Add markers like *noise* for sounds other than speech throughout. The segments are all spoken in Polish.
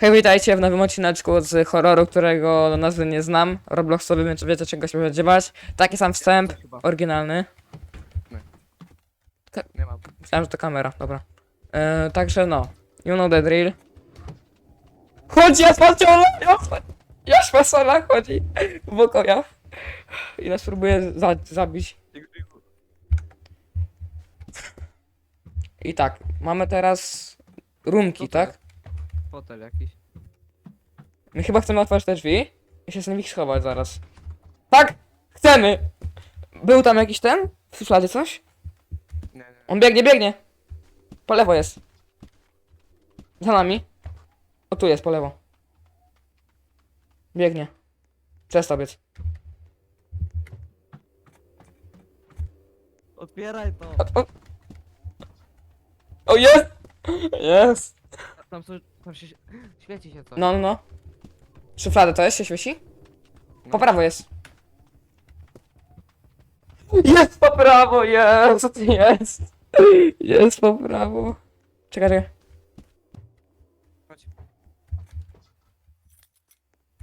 Hej, witajcie w nowym odcineczku z horroru, którego nazwy nie znam. Robloxowy, więc wiecie czego się spodziewać. Taki sam wstęp, Chyba. oryginalny. Nie mam. Myślałem, że to kamera, dobra. E, także no, you know the drill. Chodź, ja spasola! Ja spasola chodzi w pokojach. I nas próbuje za zabić. I tak, mamy teraz rumki, tak? Fotel jakiś. My chyba chcemy otworzyć te drzwi i się z nich schować zaraz. Tak! Chcemy! Był tam jakiś ten? W szufladzie coś? Nie, nie. On biegnie, biegnie! Po lewo jest. Za nami. O tu jest, po lewo. Biegnie. Przestał biec. Otwieraj to! O, o. o jest! Jest! Tam, są, tam się świeci się coś. No, no, no. Szuflada to jest? Się świeci? No. Po prawo jest. Jest po prawo, jest! Jest! Jest po prawo. Czekaj, czekaj. Chodź.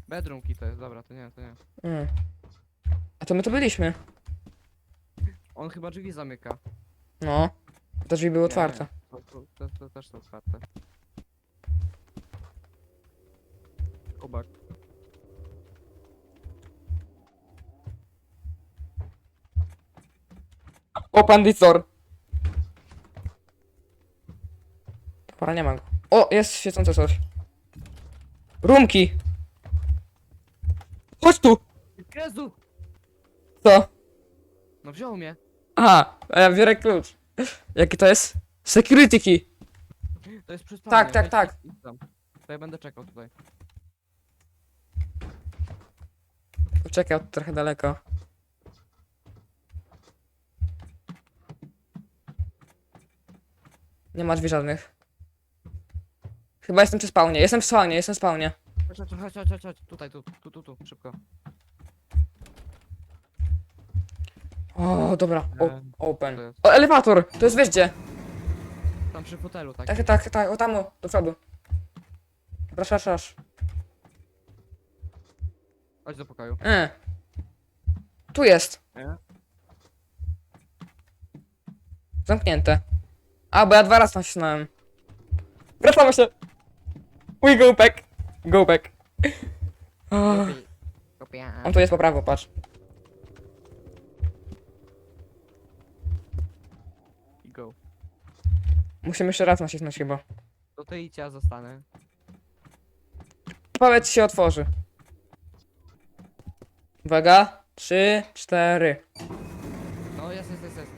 Bedroomki to jest, dobra, to nie, to nie. Mm. A to my tu byliśmy. On chyba drzwi zamyka. No. Te drzwi były Nie, otwarte. nie. To, to, to, to też są otwarte. Kubak. Open this door. Dobra, nie ma go. O, jest świecące coś. Rumki! Chodź tu! Jezu! Co? No wziął mnie. Aha, a ja biorę klucz. Jaki to jest? Security key. To jest przy Tak, tak, tak. idź tam. To ja będę czekał tutaj. Czekaj, od trochę daleko. Nie ma drzwi żadnych. Chyba jestem przy spawnie. Jestem w spawnie, jestem w spawnie. Chodź, chodź, chodź, chodź, chodź, chodź. Tutaj, tu, tu, tu, tu, szybko. O, dobra. O, Em, open. to jest. O, elewator! To jest wyjście. Tam przy fotelu, tak. Tak, tak, tak, o tam, o, do przodu. Proszę, proszę. Chodź do pokoju. E. Tu jest. Nie? Zamknięte. A, bo ja dwa razy nacisnąłem. Wracamy się. We go back. Go back. Kopia. on tu jest po prawo, patrz. I go. Musimy jeszcze raz nacisnąć chyba. To ty idź, ja zostanę. Powiedz się otworzy. Uwaga. Trzy, cztery. No jest, jest, jest, jest.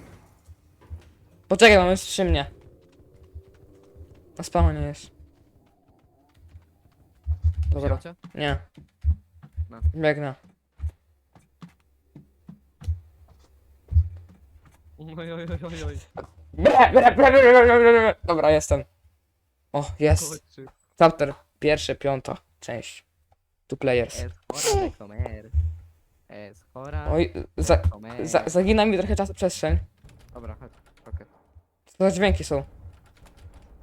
Poczekaj, mamy przy mnie. Na spawnie jest. Dobra. Wziął cię? Nie. No. Biegnę. Oj, oj, oj, oj, oj. Bre, bre, bre, bre, bre, bre, bre. Dobra, jestem. O, jest. Chapter pierwszy, piąta część. Two players. De comer. Es hora Oj, za, za, zagina mi trochę czasu przestrzeń. Dobra, chodź. Rocket, Co za dźwięki są?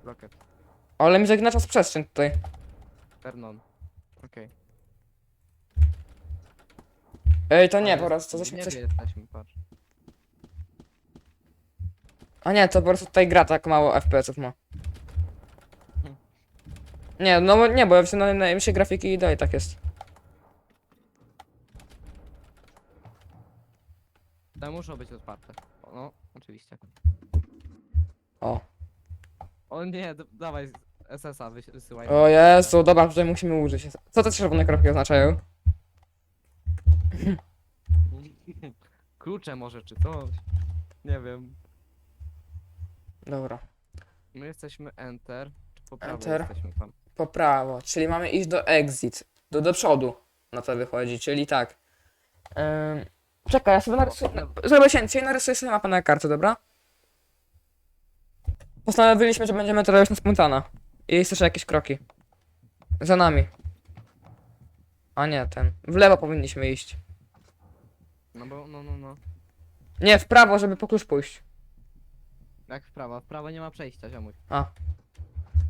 rocket. Ale mi zagina czas przestrzeń tutaj. Turn on. Okej. Ej, to nie, po prostu to coś, niebie coś... jesteśmy, patrz. A nie, to po prostu tutaj gra tak mało FPS-ów ma. Nie, no nie, bo ja się na najmniejsze grafiki i dalej tak jest. Te muszą być otwarte. O, No, oczywiście. O. O nie, d- dawaj SS-a wys- wysyłaj. O Jezu, dobra, tutaj musimy użyć. Co te czerwone kropki oznaczają? *laughs* Klucze może, czy coś. Nie wiem. Dobra. My jesteśmy enter. Czy po prawej Enter. jesteśmy tam? Po prawo, czyli mamy iść do exit. Do, do przodu. Na to wychodzi, czyli tak. Ym, czekaj, ja sobie narysuję. Na, zrobię się dzisiaj narysuję sobie mapę na kartę, dobra? Postanowiliśmy, że będziemy teraz na spontana. I jest jeszcze jakieś kroki. Za nami. A nie, ten. W lewo powinniśmy iść. No bo, no, no, no. Nie, w prawo, żeby po klucz pójść. Jak w prawo? W prawo nie ma przejścia, ziomuś. A.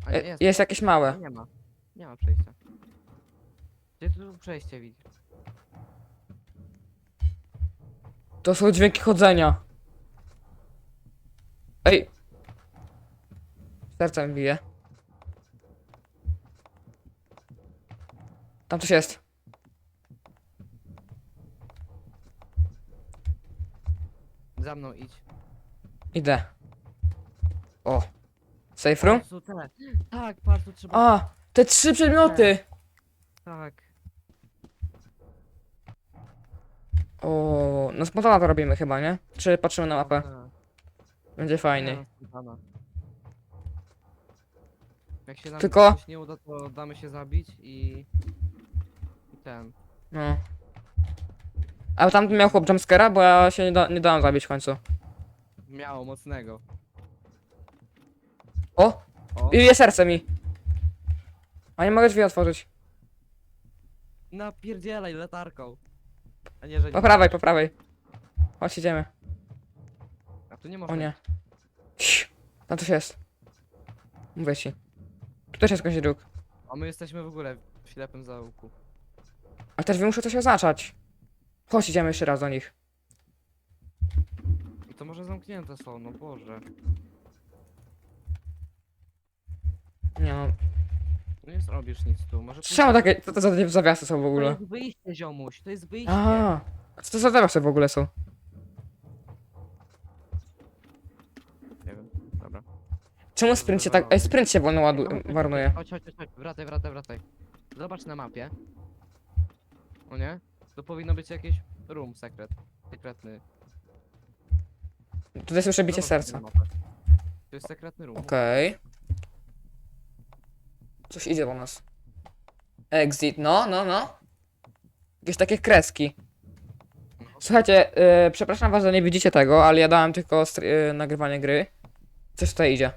A nie, E, Jest jakieś małe. Nie ma. Nie ma przejścia. Gdzie tu przejście widzisz? To są dźwięki chodzenia. Ej. Serce mi bije. Tam coś jest. Za mną idź. Idę. O. Safe room? Te. Tak, patrz, tu trzeba... A, te trzy przedmioty! Tak. O, no spontana to robimy chyba, nie? Czy patrzymy na mapę? Będzie fajniej. Nie, spontana. Jak się nam Tylko- coś nie uda, to damy się zabić i... I ten. No. A tam miał chłop jumpscare'a, bo ja się nie, da, nie dałem zabić w końcu. Miało mocnego. O! O, Bije serce mi. A nie mogę drzwi otworzyć. napierdzielaj latarką. A nie, że nie. Po prawej, po prawej. Chodź, idziemy. A tu nie można. O nie. Cii, Tam coś jest. Mówię ci. Tu też jest jakiś dróg. A my jesteśmy w ogóle w ślepym zaułku. A też muszę coś oznaczać. Chodź, idziemy jeszcze raz do nich. I to może zamknięte są, no Boże. Nie no. Nie zrobisz nic tu, może... Czemu takie, co to za zawiasy są w To ogóle? jest wyjście, ziomuś, to jest wyjście. A, a co to za zawiasy w ogóle są? Nie wiem, dobra. Czemu sprint się tak... Ej, sprint się wolno ładu... Chodź, chodź, marnuje. Chodź, chodź, chodź, chodź, wracaj, wracaj, wracaj. Zobacz na mapie. O nie? To powinno być jakiś room sekret. Sekretny. Tutaj słyszę bicie Zobacz serca. mapę. To jest sekretny room. Okej. Coś idzie po nas. Exit, no, no, no. Jakieś takie kreski. Słuchajcie, yy, przepraszam was, że nie widzicie tego, ale ja dałem tylko yy, nagrywanie gry. Coś tutaj idzie.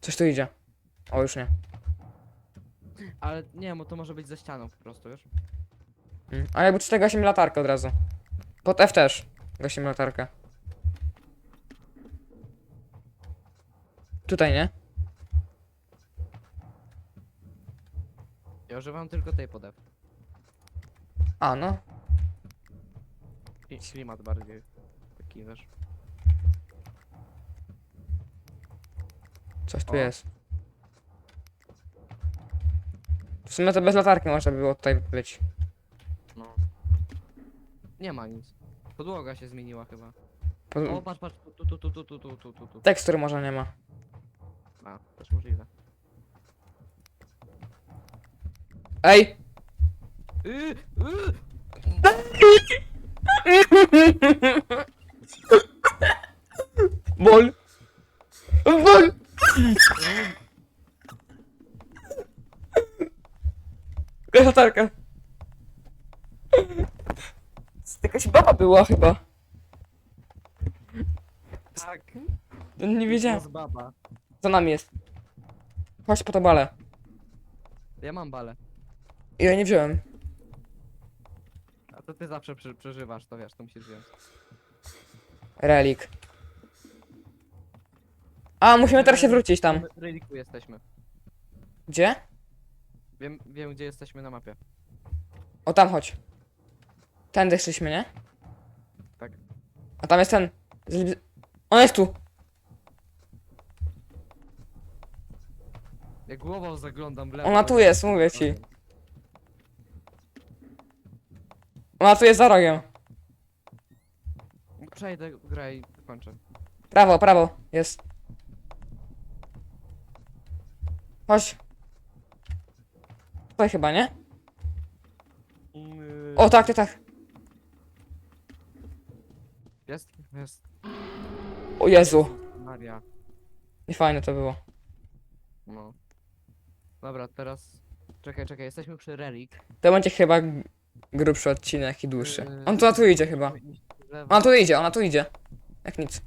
Coś tu idzie. O, już nie. Ale nie, bo to może być ze ścianą po prostu, wiesz? Mm. A jakby tutaj gasimy latarkę od razu. Pod F też gasimy latarkę. Tutaj, nie? Ja używam tylko tej podew. A, no. I klimat bardziej. Taki, wiesz. Coś tu O. jest. W sumie to bez latarki można by było tutaj być. No. Nie ma nic. Podłoga się zmieniła chyba. Po... O, patrz, patrz, tu, tu, tu, tu, tu, tu, tu, tu, tu. Tekstury może nie ma. A, też możliwe. Ej! Yy, yy! Bol! Bol! To Jakaś baba była chyba. Tak. To Nie wiedziałem. Jest baba. Za nami jest. Chodź po to balę. Ja mam balę. Ja nie wziąłem. A to ty zawsze prze przeżywasz, to wiesz, to musisz wziąć. Relik. A, musimy teraz się wrócić tam. W reliku jesteśmy. Gdzie? Wiem, wiem gdzie jesteśmy na mapie. O, tam chodź. Tędy szliśmy, nie? Tak. A tam jest ten. z- On jest tu. Jak głową zaglądam w lewo. Ona tu jest, mówię ci. Ona tu jest za rogiem. Przejdę grę i kończę. Prawo, prawo. Jest. Chodź. Tutaj chyba, nie? O, tak, tak, tak. Jest? Jest. O Jezu. Maria. Nie fajne to było. No. Dobra, teraz... Czekaj, czekaj, jesteśmy przy relik. To będzie chyba grubszy odcinek i dłuższy. Yy, On tu, tu idzie chyba. Ona tu idzie, ona tu idzie. Jak nic.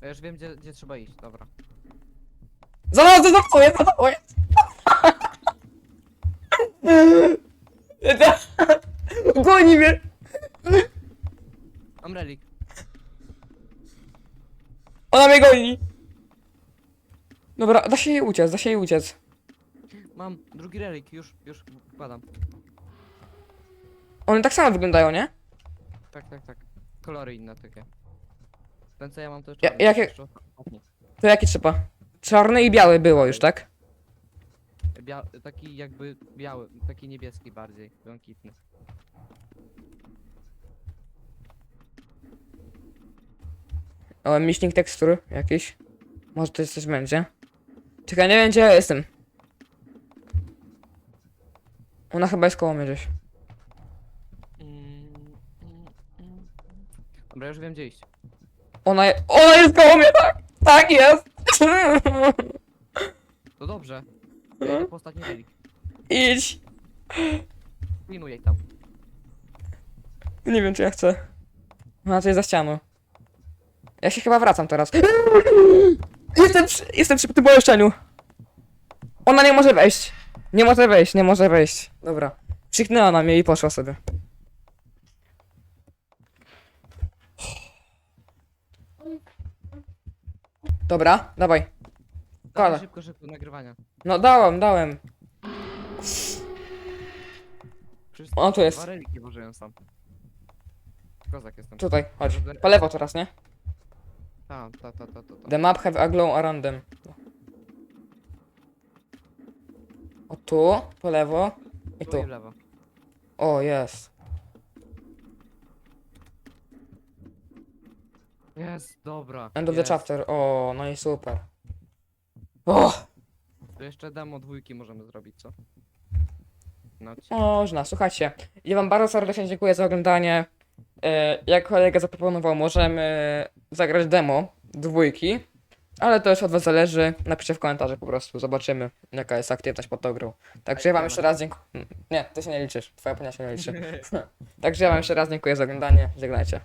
Ja już wiem gdzie, gdzie trzeba iść, dobra. Za mną, za mną jest, za mną jest. Goni mnie. Mam relik. Ona mnie goni. Dobra, da się jej uciec, da się jej uciec. Mam drugi relik, już, już wkładam. One tak samo wyglądają, nie? Tak, tak, tak. Kolory inne takie. Ten co ja mam to jest Ja- jakie- jeszcze ostatni. To jaki trzeba? Czarny i biały było już, tak? Bia taki jakby biały, taki niebieski bardziej, błękitny. O, miśnik tekstur jakiś. Może to coś będzie. Czekaj, nie wiem gdzie ja jestem. Ona chyba jest koło mnie gdzieś. Mm, mm, mm. Dobra, już wiem gdzie iść. Ona, je... Ona jest koło mnie, tak! Tak jest! To dobrze. Ja idę po ostatni relik. Idź! Pilnuj jej tam. Nie wiem czy ja chcę. Ona coś za ścianą. Ja się chyba wracam teraz. Jestem przy, jestem przy tym pomieszczeniu. Ona nie może wejść. Nie może wejść, nie może wejść. Dobra. Krzyknęła na mnie i poszła sobie. Dobra, dawaj. Dawaj szybko, szybko nagrywania. No dałem, dałem. O, tu jest. Dwa reliki włożyłem sam. Kozak jestem. Tutaj, chodź. Po lewo teraz, nie? Ta, ta, ta, ta, ta. The map have a glow around them. O tu, po lewo i Tu w lewo. O, jest. Jest, dobra. End of the jest. chapter. O, no i super. O, To jeszcze demo dwójki możemy zrobić, co? No, ci- można, słuchajcie. Ja wam bardzo serdecznie dziękuję za oglądanie. E, jak kolega zaproponował, możemy zagrać demo dwójki. Ale to już od was zależy. Napiszcie w komentarzu po prostu, zobaczymy jaka jest aktywność pod tą grą. Także ja wam jeszcze raz dziękuję. Nie, ty się nie liczysz. Twoja opinia się nie liczy. *laughs* Także ja wam jeszcze raz dziękuję za oglądanie. Żegnajcie.